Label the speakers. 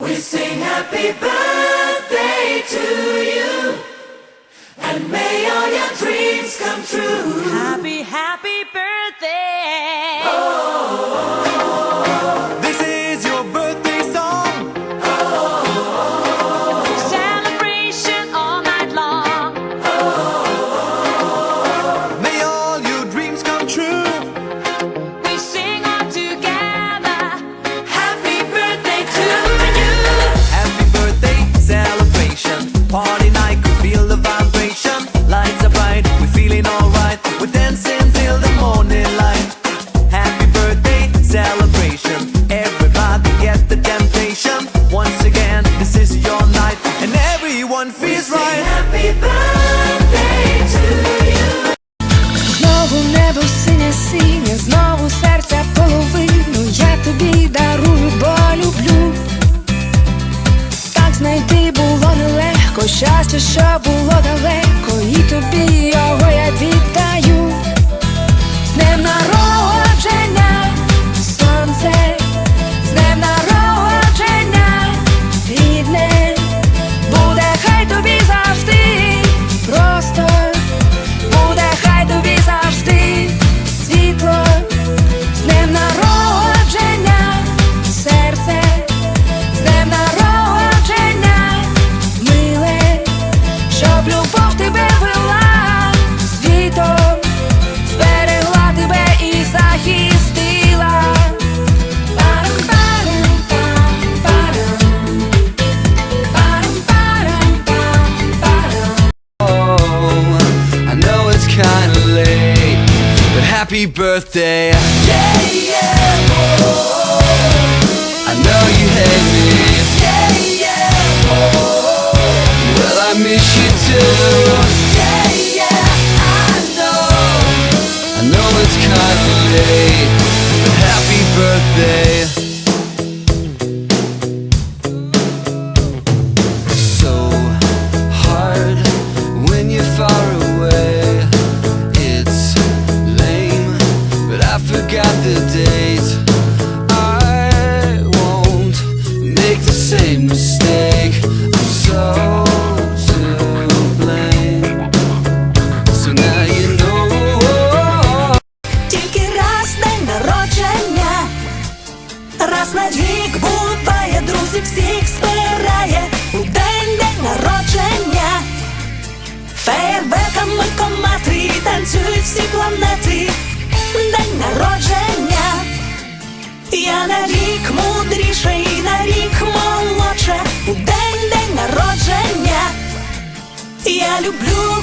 Speaker 1: We sing happy birthday to you. And may all your dreams come true.
Speaker 2: Happy, happy
Speaker 3: everyone feels right.
Speaker 1: happy birthday to you.
Speaker 4: Знову небо синє синє, знову серця половину я тобі дарую, бо люблю. Так знайти було нелегко, щастя, що було далеко,
Speaker 3: happy birthday. Yeah, yeah. oh. I know you hate me. Yeah, yeah. oh. Well, I miss you too. Forgot the date. I won't make the same mistake. I'm so to blame. So now you know.
Speaker 1: Тільки раз день народження, раз на рік буває, друзів всіх збирає у день день народження. Фейерверками коматри танцюють всі планети. Я на рік мудріший, на рік молодше. У день день народження. Я люблю,